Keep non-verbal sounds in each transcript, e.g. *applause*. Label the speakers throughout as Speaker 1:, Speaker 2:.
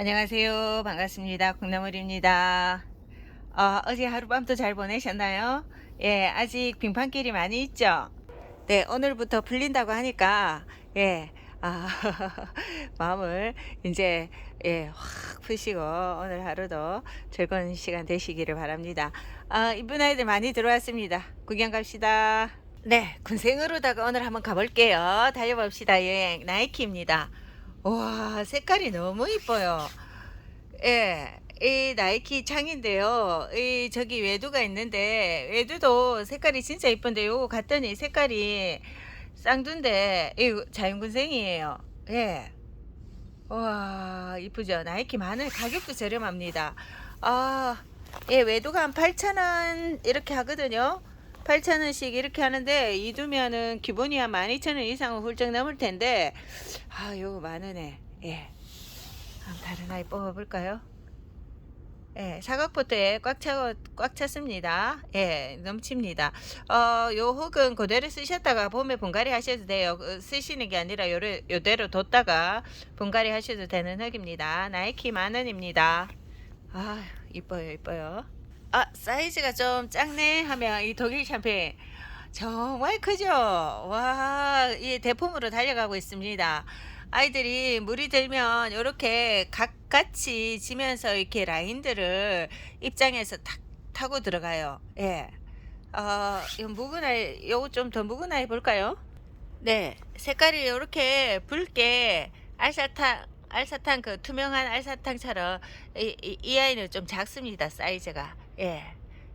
Speaker 1: 안녕하세요. 반갑습니다. 콩나물입니다. 어, 어제 하룻밤도 잘 보내셨나요? 예, 아직 빙판길이 많이 있죠? 네, 오늘부터 풀린다고 하니까, 예, 아, *laughs* 마음을 이제, 예, 확 푸시고, 오늘 하루도 즐거운 시간 되시기를 바랍니다. 아, 이쁜 아이들 많이 들어왔습니다. 구경 갑시다. 네, 군생으로다가 오늘 한번 가볼게요. 달려봅시다. 여행 나이키입니다. 와, 색깔이 너무 이뻐요. 예, 이 나이키 창인데요. 이 저기 외두가 있는데 외두도 색깔이 진짜 이쁜데 요거 갔더니 색깔이 쌍두인데 이 자연군생이에요. 예. 와, 이쁘죠? 나이키 마늘 가격도 저렴합니다. 아, 예, 외두가 한 8,000원 이렇게 하거든요. 8,000원씩 이렇게 하는데 이 두면은 기본이 한 12,000원 이상은 훌쩍 넘을 텐데 아, 요거 많으네. 예. 한번 다른 아이 뽑아볼까요? 예, 사각포트에 꽉 차, 꽉 찼습니다. 예, 넘칩니다. 어, 요 흙은 그대로 쓰셨다가 봄에 분갈이 하셔도 돼요. 그 쓰시는 게 아니라 요래, 요대로 뒀다가 분갈이 하셔도 되는 흙입니다. 나이키 만 원입니다. 아, 이뻐요, 이뻐요. 아, 사이즈가 좀 작네 하면 이 독일 샴페인. 정말 크죠? 와, 이 대품으로 달려가고 있습니다. 아이들이 물이 들면 이렇게 각같이 지면서 이렇게 라인들을 입장해서 탁 타고 들어가요. 예. 어, 이 묵은 아이, 요거 좀 더 묵은 아이 볼까요? 네. 색깔이 이렇게 붉게 알사탕, 알사탕 그 투명한 알사탕처럼 이, 이, 이 아이는 좀 작습니다. 사이즈가. 예.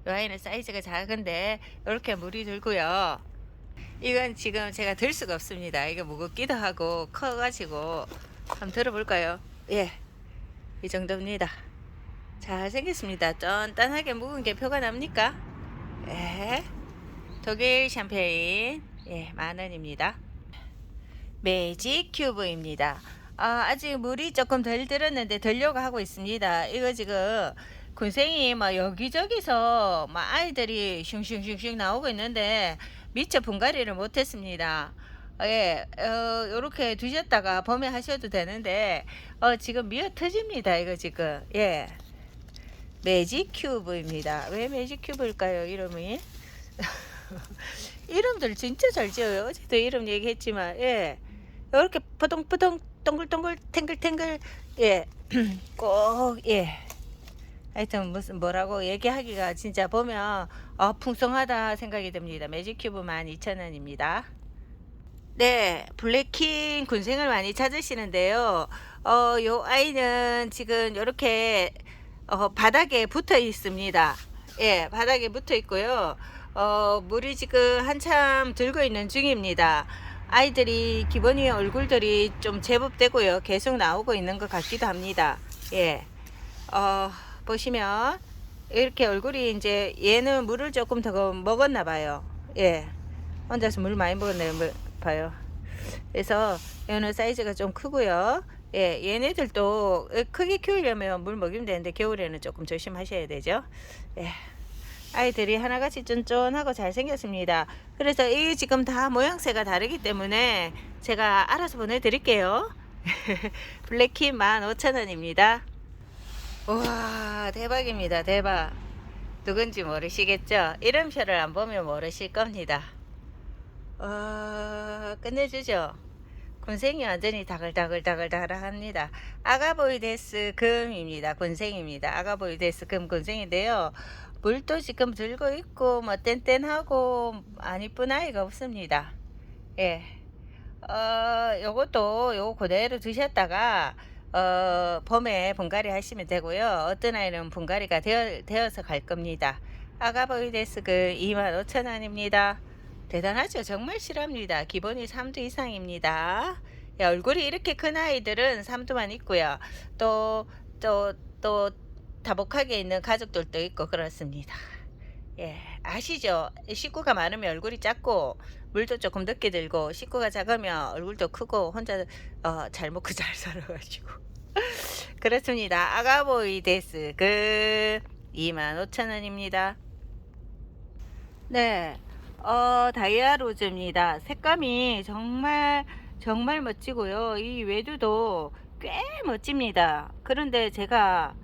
Speaker 1: 이 아이는 사이즈가 작은데 이렇게 물이 들고요. 이건 지금 제가 들 수가 없습니다. 이거 무겁기도 하고 커가지고 한번 들어볼까요? 예, 이 정도입니다. 잘 생겼습니다. 쫀단하게 묵은 게 표가 납니까? 예, 독일 샴페인 예, 만 원입니다. 매직 큐브입니다. 아, 아직 물이 조금 덜 들었는데 들려고 하고 있습니다. 이거 지금 군생이 막 여기저기서 막 아이들이 슝슝슝슝 나오고 있는데 미처 분갈이를 못했습니다. 예, 어, 요렇게 두셨다가 봄에 하셔도 되는데, 어, 지금 미어 터집니다, 이거 지금. 예. 매직 큐브입니다. 왜 매직 큐브일까요, 이름이? *laughs* 이름들 진짜 잘 지어요. 어제도 이름 얘기했지만, 예. 요렇게 포동포동, 동글동글, 탱글탱글, 예. *clears throat* 꼭, 예. 하여튼 무슨 뭐라고 얘기하기가 진짜 보면 어, 풍성하다 생각이 듭니다. 매직큐브 12,000원입니다. 네, 블랙킹 군생을 많이 찾으시는데요. 어, 요 아이는 지금 이렇게 어, 바닥에 붙어 있습니다. 예, 바닥에 붙어 있고요. 어, 물이 지금 한참 들고 있는 중입니다. 아이들이 기본이 얼굴들이 좀 제법 되고요. 계속 나오고 있는 것 같기도 합니다. 예. 어, 보시면 이렇게 얼굴이 이제 얘는 물을 조금 더 먹었나 봐요. 예. 혼자서 물 많이 먹었네요. 물, 봐요. 그래서 얘는 사이즈가 좀 크고요. 예, 얘네들도 크게 키우려면 물 먹이면 되는데 겨울에는 조금 조심하셔야 되죠. 예. 아이들이 하나같이 쫀쫀하고 잘생겼습니다. 그래서 이 지금 다 모양새가 다르기 때문에 제가 알아서 보내드릴게요. *laughs* 블랙킴 15,000원입니다. 와 대박입니다. 대박. 누군지 모르시겠죠? 이름표를 안 보면 모르실 겁니다. 와 끝내주죠. 군생이 완전히 다글다글다글다글합니다. 아가보이데스 금입니다. 군생입니다. 아가보이데스 금 군생인데요. 물도 지금 들고 있고 뭐 뗀뗀하고 안 이쁜 아이가 없습니다. 예. 어, 요것도 요거 그대로 드셨다가 어, 봄에 분갈이 하시면 되고요. 어떤 아이는 분갈이가 되어, 되어 서 갈 겁니다. 아가보이데스 그 25,000원입니다. 대단하죠? 정말 실합니다. 기본이 3두 이상입니다. 예, 얼굴이 이렇게 큰 아이들은 3두만 있고요. 또, 또, 또, 다복하게 있는 가족들도 있고 그렇습니다. 예, 아시죠? 식구가 많으면 얼굴이 작고 물도 조금 늦게 들고 식구가 작으면 얼굴도 크고 혼자 어, 잘 먹고 잘 살아가지고 *laughs* 그렇습니다. 아가보이 데스 그 25,000원입니다. 네, 어, 다이아 로즈입니다. 색감이 정말 정말 멋지고요. 이 외두도 꽤 멋집니다. 그런데 제가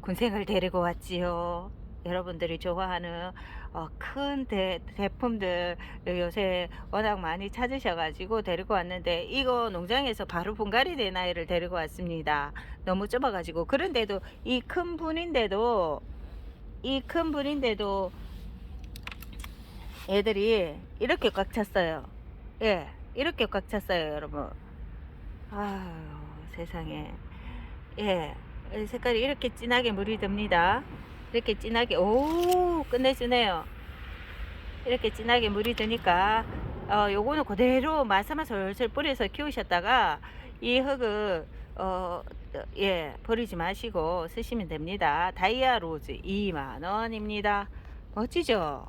Speaker 1: 군생을 데리고 왔지요. 여러분들이 좋아하는 어, 큰 대, 대품들 요새 워낙 많이 찾으셔가지고 데리고 왔는데 이거 농장에서 바로 분갈이 된 아이를 데리고 왔습니다. 너무 좁아가지고 그런데도 이 큰 분인데도 이 큰 분인데도 애들이 이렇게 꽉 찼어요. 예, 이렇게 꽉 찼어요, 여러분. 아유, 세상에. 예, 이 색깔이 이렇게 진하게 물이 듭니다. 이렇게 진하게, 오, 끝내주네요. 이렇게 진하게 물이 드니까, 어, 요거는 그대로 마사마 솔솔 뿌려서 키우셨다가, 이 흙을, 어, 예, 버리지 마시고 쓰시면 됩니다. 다이아 로즈 2만원입니다. 멋지죠?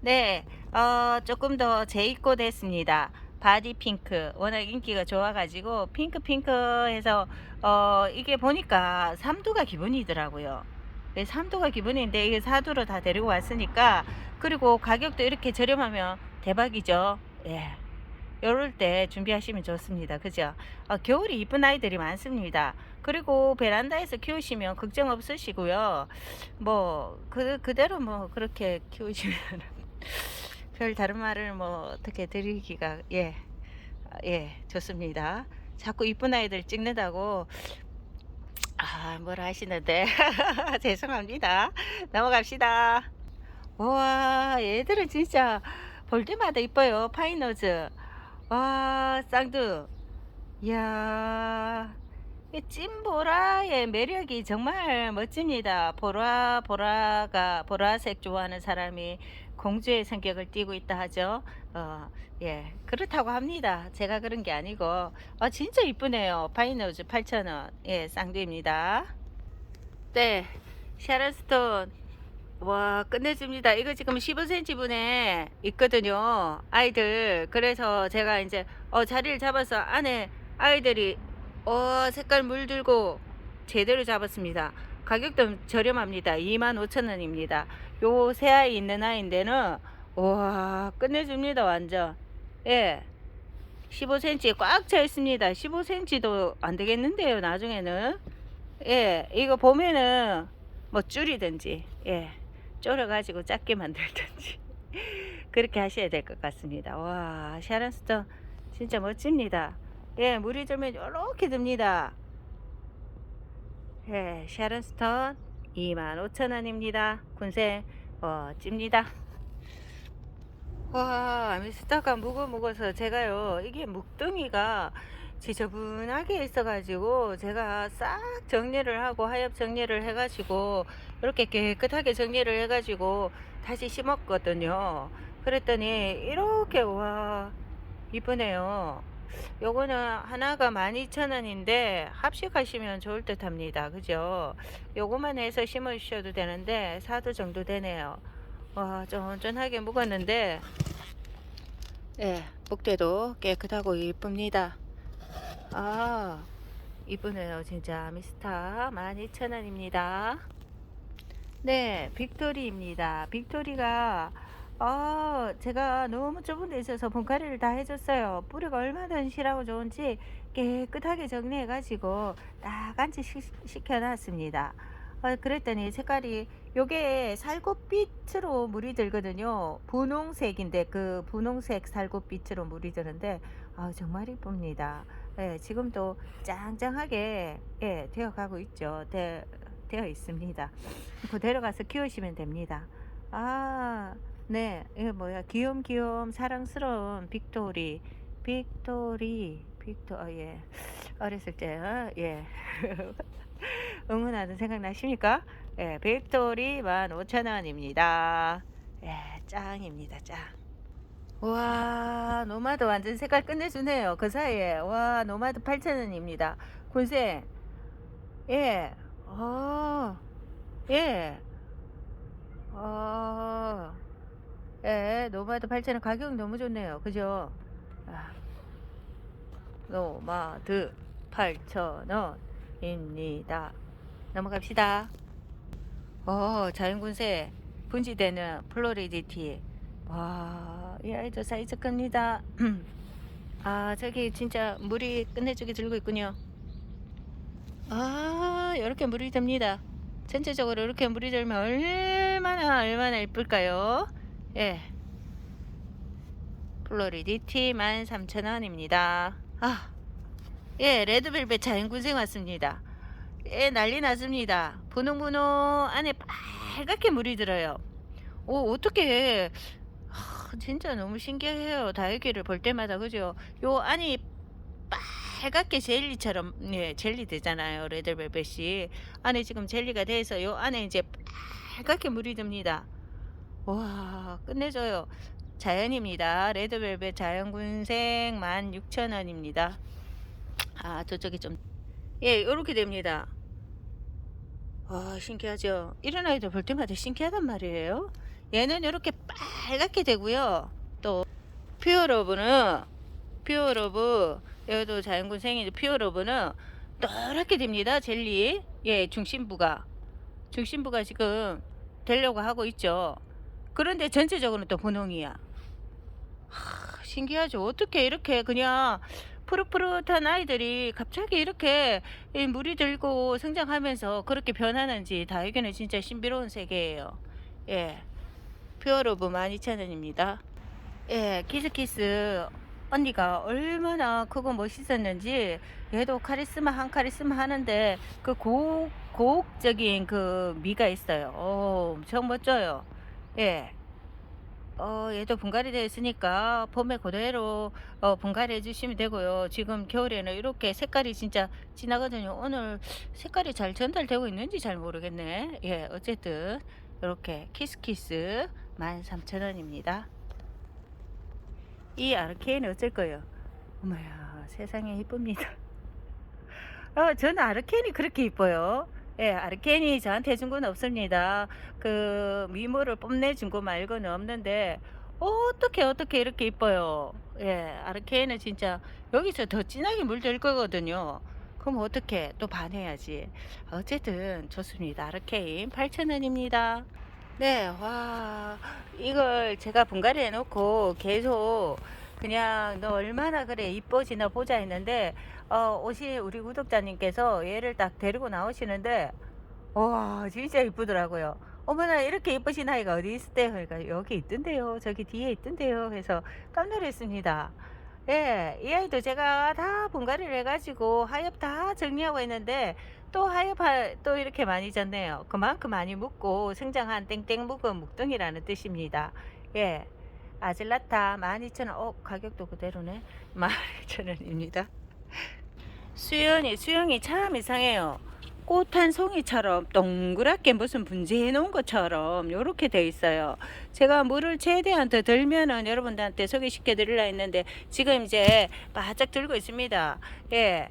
Speaker 1: 네, 어, 조금 더 재입고 됐습니다. 바디 핑크. 워낙 인기가 좋아가지고, 핑크 핑크 해서, 어, 이게 보니까 3두가 기본이더라고요. 네, 3두가 기본인데, 이게 4두로 다 데리고 왔으니까, 그리고 가격도 이렇게 저렴하면 대박이죠. 예. 요럴 때 준비하시면 좋습니다. 그죠? 어, 겨울이 이쁜 아이들이 많습니다. 그리고 베란다에서 키우시면 걱정 없으시고요. 뭐, 그, 그대로 뭐, 그렇게 키우시면. *laughs* 별 다른 말을 뭐 어떻게 드리기가 예, 아, 예 좋습니다. 자꾸 이쁜 아이들 찍는다고 아 뭐라 하시는데 *laughs* 죄송합니다. 넘어갑시다. 와 얘들은 진짜 볼 때마다 이뻐요. 파이너즈 와 쌍두 이야 이 찐보라의 매력이 정말 멋집니다. 보라 보라가 보라색 좋아하는 사람이 공주의 성격을 띠고 있다 하죠. 어, 예, 그렇다고 합니다. 제가 그런 게 아니고, 어, 진짜 이쁘네요. 파이너즈 8,000원. 예, 쌍두입니다. 네, 샤런스톤. 와, 끝내줍니다. 이거 지금 15cm 분에 있거든요. 아이들. 그래서 제가 이제, 어, 자리를 잡아서 안에 아이들이, 어, 색깔 물들고 제대로 잡았습니다. 가격도 저렴합니다. 25,000원입니다. 요 새 아이 있는 아이인데는 와 끝내줍니다 완전 예 15cm 꽉 차 있습니다 15cm도 안 되겠는데요 나중에는 예 이거 보면은 뭐 줄이든지 예 졸여 가지고 작게 만들든지 그렇게 하셔야 될 것 같습니다 와 샤런스톤 진짜 멋집니다 예 물이 들면 이렇게 듭니다 예 샤런스톤 25,000원입니다. 군생 멋집니다. 와 아미스타가 무거 무거서 제가요 이게 묵둥이가 지저분하게 있어가지고 제가 싹 정리를 하고 하엽 정리를 해가지고 이렇게 깨끗하게 정리를 해가지고 다시 심었거든요. 그랬더니 이렇게 와 이쁘네요. 요거는 하나가 12,000원인데 합식하시면 좋을 듯 합니다. 그죠? 요거만 해서 심어 주셔도 되는데 4도 정도 되네요. 와, 쫀쫀하게 묵었는데 예, 목대도 깨끗하고 이쁩니다. 아, 이쁘네요. 진짜 미스타 12,000원입니다. 네, 빅토리입니다. 빅토리가 아, 제가 너무 좁은 데 있어서 분갈이를 다 해줬어요. 뿌리가 얼마나 실하고 좋은지 깨끗하게 정리해가지고 딱 안치 시켜놨습니다. 어, 그랬더니 색깔이 요게 살구빛으로 물이 들거든요. 분홍색인데 그 분홍색 살구빛으로 물이 드는데 아, 정말 이쁩니다. 예, 지금도 짱짱하게 예, 되어가고 있죠. 되, 되어 있습니다. 그대로 가서 키우시면 됩니다. 아, 네, 이거 뭐야? 귀염귀염 사랑스러운 빅토리, 빅토리, 빅토, 어, 예. 어렸을 때, 어, 예. *laughs* 응원하는 생각 나십니까? 예, 빅토리 15,000원입니다. 예, 짱입니다, 짱. 와, 노마드 완전 색깔 끝내주네요. 그 사이에. 와, 노마드 8,000원입니다. 군생. 예, 어, 예. 어, 예, 노마드 8,000원 가격 너무 좋네요. 그죠? 아, 노마드 8,000원입니다. 넘어갑시다. 어, 자연군세 분지되는 플로리디티. 와, 이 아이도 사이즈 큽니다. *clears throat* 아, 저기 진짜 물이 끝내주게 들고 있군요. 아, 이렇게 물이 듭니다. 전체적으로 이렇게 물이 들면 얼마나 얼마나 예쁠까요? 예. 플로리디티 13,000원입니다. 아, 예, 레드벨벳 자연군생 왔습니다. 예, 난리 났습니다. 분홍분홍 안에 빨갛게 물이 들어요. 오, 어떻게 진짜 너무 신기해요. 다육이를 볼 때마다 그죠? 요 안이 빨갛게 젤리처럼 예, 젤리 되잖아요. 레드벨벳이 안에 지금 젤리가 돼서 요 안에 이제 빨갛게 물이 듭니다. 와, 끝내줘요. 자연입니다. 레드벨벳 자연군생 16,000원입니다. 아, 저쪽이 좀 예, 요렇게 됩니다. 와, 신기하죠? 이런 아이들 볼 때마다 신기하단 말이에요. 얘는 이렇게 빨갛게 되고요. 또 퓨어러브는 퓨어러브 여기도 자연군생인데 퓨어러브는 노랗게 됩니다. 젤리 예 중심부가 중심부가 지금 되려고 하고 있죠. 그런데 전체적으로는 또 분홍이야. 하, 신기하죠. 어떻게 이렇게 그냥 푸릇푸릇한 아이들이 갑자기 이렇게 이 물이 들고 성장하면서 그렇게 변하는지 다육이는 진짜 신비로운 세계예요. 예. 퓨어로브 12,000원입니다. 예, 키스키스 언니가 얼마나 크고 멋있었는지 얘도 카리스마 한 카리스마 하는데 그 고혹, 고혹적인 그 미가 있어요. 오, 엄청 멋져요. 예. 어, 얘도 분갈이 되어 있으니까 봄에 그대로 어, 분갈이 해주시면 되고요. 지금 겨울에는 이렇게 색깔이 진짜 진하거든요. 오늘 색깔이 잘 전달되고 있는지 잘 모르겠네. 예, 어쨌든 이렇게 키스키스 13,000원입니다. 이 아르케인은 어쩔 거예요? 어머야, 세상에 이쁩니다. 어, 저는 아르케인이 그렇게 이뻐요. 예, 아르케인이 저한테 해준 건 없습니다. 그 미모를 뽐내준 거 말고는 없는데 어떻게 어떻게 이렇게 이뻐요. 예, 아르케인은 진짜 여기서 더 진하게 물들 거거든요. 그럼 어떻게 또 반해야지. 어쨌든 좋습니다. 아르케인 8,000원입니다. 네, 와, 이걸 제가 분갈이 해놓고 계속 그냥 너 얼마나 그래 이뻐지나 보자 했는데, 어, 오신 우리 구독자님께서 얘를 딱 데리고 나오시는데, 와, 진짜 이쁘더라고요. 어머나, 이렇게 이쁘신 아이가 어디 있을때요? 그러니까 여기 있던데요. 저기 뒤에 있던데요. 해서 깜놀 했습니다. 예, 이 아이도 제가 다 분갈이를 해가지고 하엽 다 정리하고 있는데, 또 하엽 또 이렇게 많이 졌네요. 그만큼 많이 묵고 성장한 땡땡 묵은 묵둥이라는 뜻입니다. 예. 아질라타 12,000원. 어, 가격도 그대로네. *laughs* 12,000원입니다. 수연이, 수영이 참 이상해요. 꽃 한 송이처럼 동그랗게 무슨 분재해 놓은 것처럼 이렇게 돼 있어요. 제가 물을 최대한 더 들면은 여러분들한테 소개시켜 드리려 했는데 지금 이제 바짝 들고 있습니다. 예.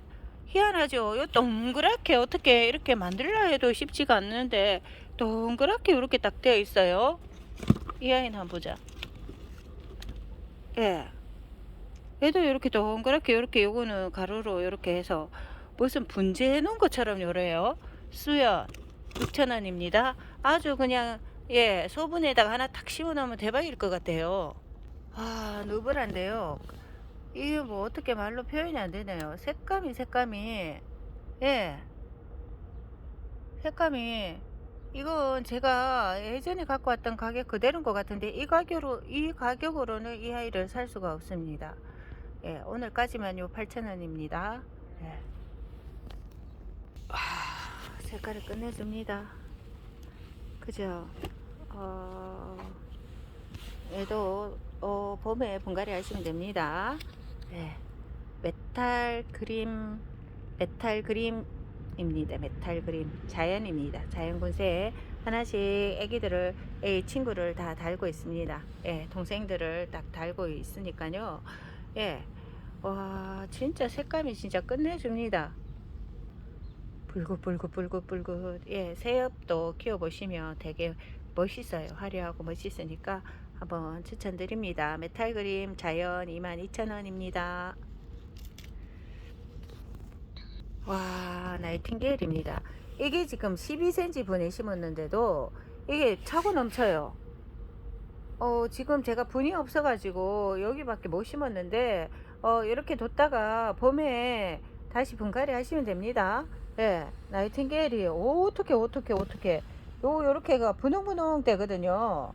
Speaker 1: 희한하죠. 요 동그랗게 어떻게 이렇게 만들려 해도 쉽지가 않는데 동그랗게 이렇게 딱 되어 있어요. 이 아이는 한번 보자. 예. 얘도 이렇게 동그랗게 이렇게 요거는 가로로 이렇게 해서 무슨 분재해 놓은 것처럼 요래요. 수연 6,000원입니다. 아주 그냥 예 소분에다가 하나 탁 심어 놓으면 대박일 것 같아요. 아 누블한데요. 이게 뭐 어떻게 말로 표현이 안 되네요. 색감이 색감이 예 색감이 이건 제가 예전에 갖고 왔던 가격 그대로인 것 같은데 이 가격으로 이 가격으로는 이 아이를 살 수가 없습니다. 예 오늘까지만 요 8,000원입니다. 예. 아, 색깔을 끝내줍니다. 그죠? 어, 얘도 어, 봄에 분갈이 하시면 됩니다. 네. 메탈 그림, 메탈 그림 입니다. 메탈 그림. 자연입니다. 자연 군세에 하나씩 애기들을, 애 친구를 다 달고 있습니다. 예, 동생들을 딱 달고 있으니까요. 예. 와, 진짜 색감이 진짜 끝내줍니다. 붉긋붉긋붉긋붉긋. 예, 새엽도 키워보시면 되게 멋있어요. 화려하고 멋있으니까 한번 추천드립니다. 메탈 그림 자연 22,000원입니다. 와, 나이팅게일입니다. 이게 지금 12cm 분에 심었는데도 이게 차고 넘쳐요. 어, 지금 제가 분이 없어 가지고 여기밖에 못 심었는데, 어, 이렇게 뒀다가 봄에 다시 분갈이 하시면 됩니다. 예, 나이팅게일이 어떻게 어떻게 어떻게 요 요렇게가 분홍분홍 되거든요.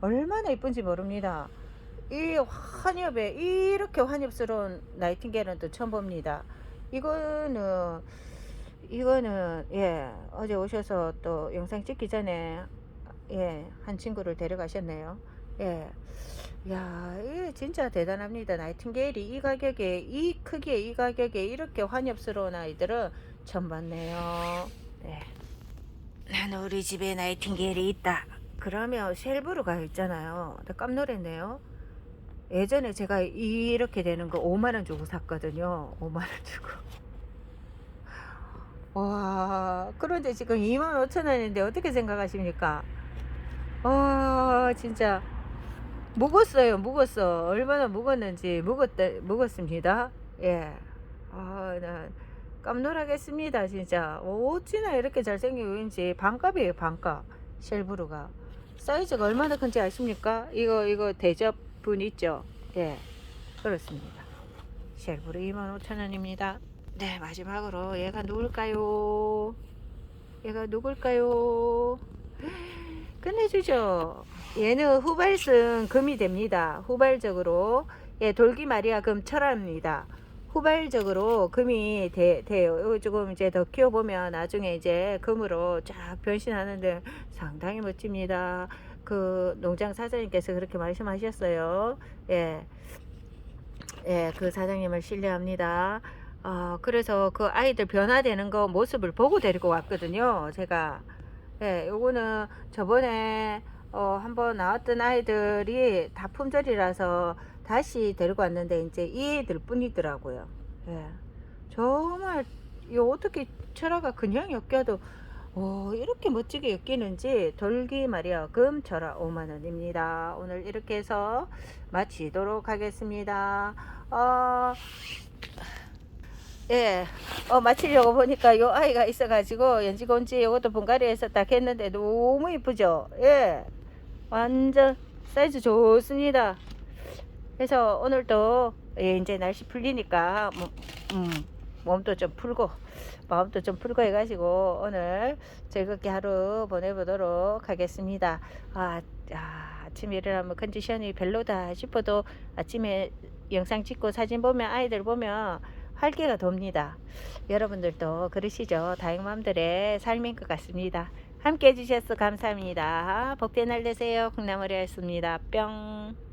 Speaker 1: 얼마나 이쁜지 모릅니다. 이 환엽에 이렇게 환엽스러운 나이팅게일은 또 처음 봅니다. 이거는 이거는 예 어제 오셔서 또 영상 찍기 전에 예한 친구를 데려가셨네요. 예. 야, 이 진짜 대단합니다. 나이팅게일이 이 가격에, 이 크기에, 이 가격에 이렇게 환엽스러운 아이들은 처음 봤네요. 네. 나는 우리 집에 나이팅게일이 있다. 그러면 쉘브르가 있잖아요. 나 깜놀했네요. 예전에 제가 이렇게 되는 거 5만원 주고 샀거든요. 5만원 주고. *laughs* 와, 그런데 지금 2만 5천 원인데 어떻게 생각하십니까? 와, 진짜. 묵었어요, 묵었어. 얼마나 묵었는지 묵었다, 묵었습니다. 예. 아, 나 깜놀하겠습니다, 진짜. 어찌나 이렇게 잘생기고 있는지 반값이에요, 반값. 쉘브루가. 사이즈가 얼마나 큰지 아십니까? 이거, 이거 대접 분 있죠? 예. 그렇습니다. 쉘브루 25,000원입니다. 네, 마지막으로 얘가 누굴까요? 얘가 누굴까요? 끝내주죠. 얘는 후발승 금이 됩니다. 후발적으로 예, 돌기 마리아 금 철합니다. 후발적으로 금이 돼, 돼요. 이거 조금 이제 더 키워보면 나중에 이제 금으로 쫙 변신하는데 상당히 멋집니다. 그 농장 사장님께서 그렇게 말씀하셨어요. 예. 예, 그 사장님을 신뢰합니다. 어, 그래서 그 아이들 변화되는 거 모습을 보고 데리고 왔거든요. 제가. 예, 요거는 저번에 어, 한번 나왔던 아이들이 다 품절이라서 다시 데리고 왔는데 이제 이 애들 뿐이더라고요. 예. 정말 이 어떻게 철화가 그냥 엮여도 오, 이렇게 멋지게 엮이는지 돌기 말이야 금철화 5만원입니다. 오늘 이렇게 해서 마치도록 하겠습니다. 어, 예, 어, 마치려고 보니까 요 아이가 있어가지고 연지곤지 이것도 분갈이해서 딱 했는데 너무 이쁘죠? 예, 완전 사이즈 좋습니다. 그래서 오늘도 예, 이제 날씨 풀리니까 뭐, 음, 몸도 좀 풀고 마음도 좀 풀고 해가지고 오늘 즐겁게 하루 보내보도록 하겠습니다. 아, 아 아침에 일어나면 컨디션이 별로다 싶어도 아침에 영상 찍고 사진 보면 아이들 보면 활기가 돕니다. 여러분들도 그러시죠? 다행맘들의 삶인 것 같습니다. 함께 해주셔서 감사합니다. 복된 날 되세요. 콩나물이었습니다. 뿅.